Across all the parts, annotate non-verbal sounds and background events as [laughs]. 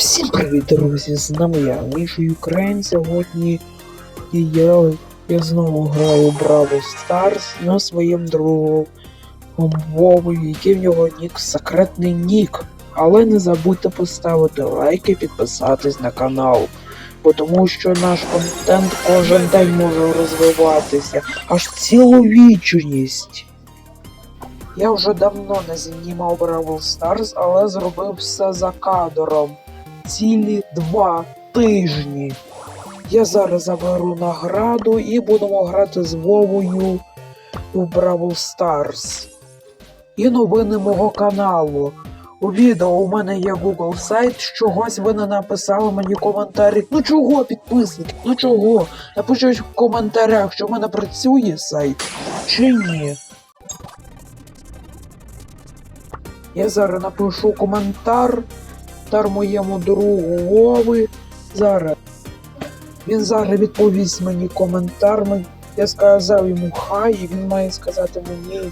Всім привіт, друзі! З нами я, Міша Юкрейн. Сьогодні і я, я знову граю в Браво Старс на своєму другому Вові, який в нього нік секретний нік. Але не забудьте поставити лайк і підписатись на канал. Бо тому що наш контент кожен день може розвиватися аж цілу вічність. Я вже давно не знімав Бравл Старс, але зробив все за кадром. Цілі два тижні. Я зараз заберу награду і будемо грати з Вовою в Бравл Старс. І новини мого каналу. У відео у мене є Google сайт, чогось ви не написали мені коментарі. Ну чого, підписники? Ну чого? Напишіть в коментарях, що в мене працює сайт чи ні. Я зараз напишу коментар тар моєму другу Вови. Зараз. Він зараз відповість мені коментар. Я сказав йому хай, і він має сказати мені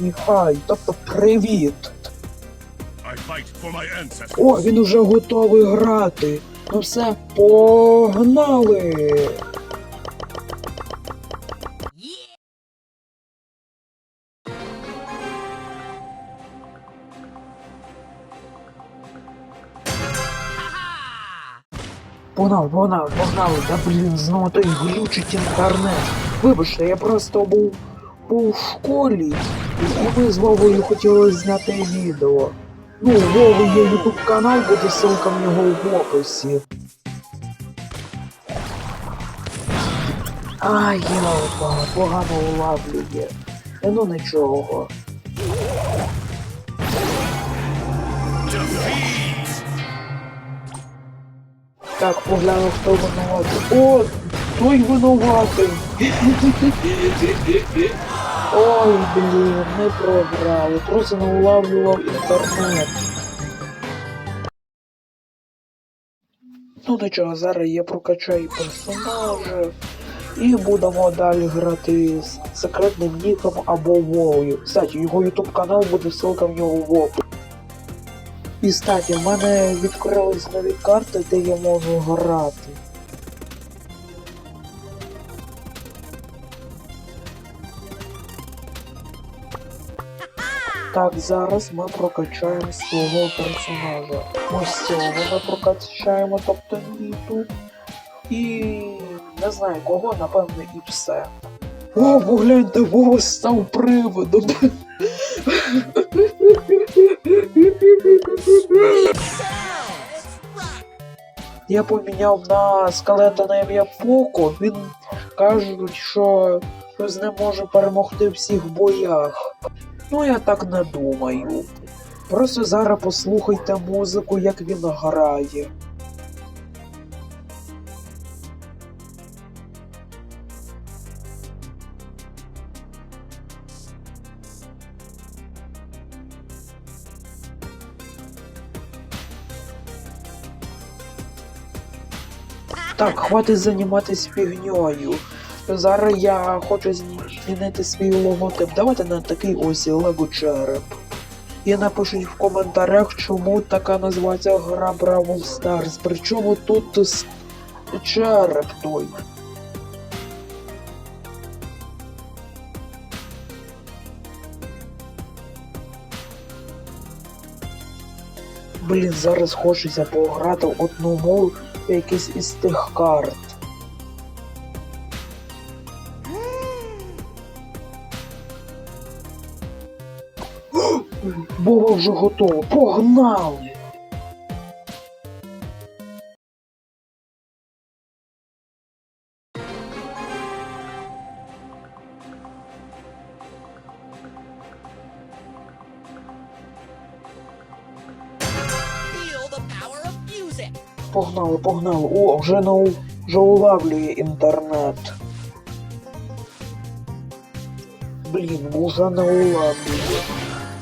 і хай, тобто привіт. О, він уже готовий грати. Ну все, погнали! Погнали, погнали, погнали, да блін, знову той глючить інтернет. Вибачте, я просто був, був в школі, і ми з Вовою хотіли зняти відео. Ну, у є ютуб канал, буде ссылка в нього в описі. Ай, ялпа, погано улавлює. Ну нічого. Defeat! Так, погляну, хто винуватий. О, той винуватий. Ой, блін, не програли. Просто не улавлював інтернет. Ну нічого, зараз я прокачаю персонажа. І будемо далі грати з секретним ніком або Вовою. Кстати, його ютуб канал буде ссылка в нього в описі. І кстати, в мене відкрились нові карти, де я можу грати. Так, зараз ми прокачаємо свого персонажа. Ось цього ми прокачаємо, тобто Ніту. І не знаю кого, напевно, і все. О, погляньте, Вова став приводом. [laughs] Я поміняв на скелета на ім'я Поко. Він кажуть, що, з ним може перемогти всіх боях. Ну я так не думаю. Просто зараз послухайте музику, як він грає. Так, хватить займатися фігньою. Зараз я хочу змінити свій логотип. Давайте на такий ось Лего череп. І напишіть в коментарях, чому така називається гра Бравл Stars. Причому тут череп той. Блін, зараз хочеться пограти в одному в якийсь із тих карт. Було вже готово. Погнали! Погнали, погнали. О, вже не у- вже улавлює інтернет. Блін, вже не улавлює.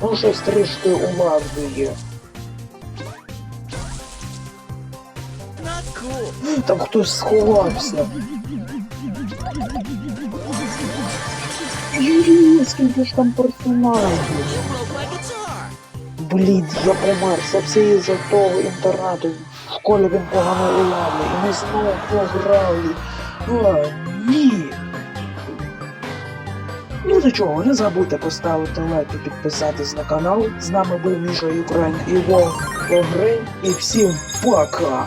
Ну щось трішки улавлює. Там хтось сховався. Юрій, скільки ж там персонажів? Блін, я помер. Це все із-за того інтернату. В школі він погано уявляє. І ми знову програли. О, ні. Ну нічого, не забудьте поставити лайк і підписатись на канал. З нами був Міша Юкрейн і Вов Огрень. І всім пока!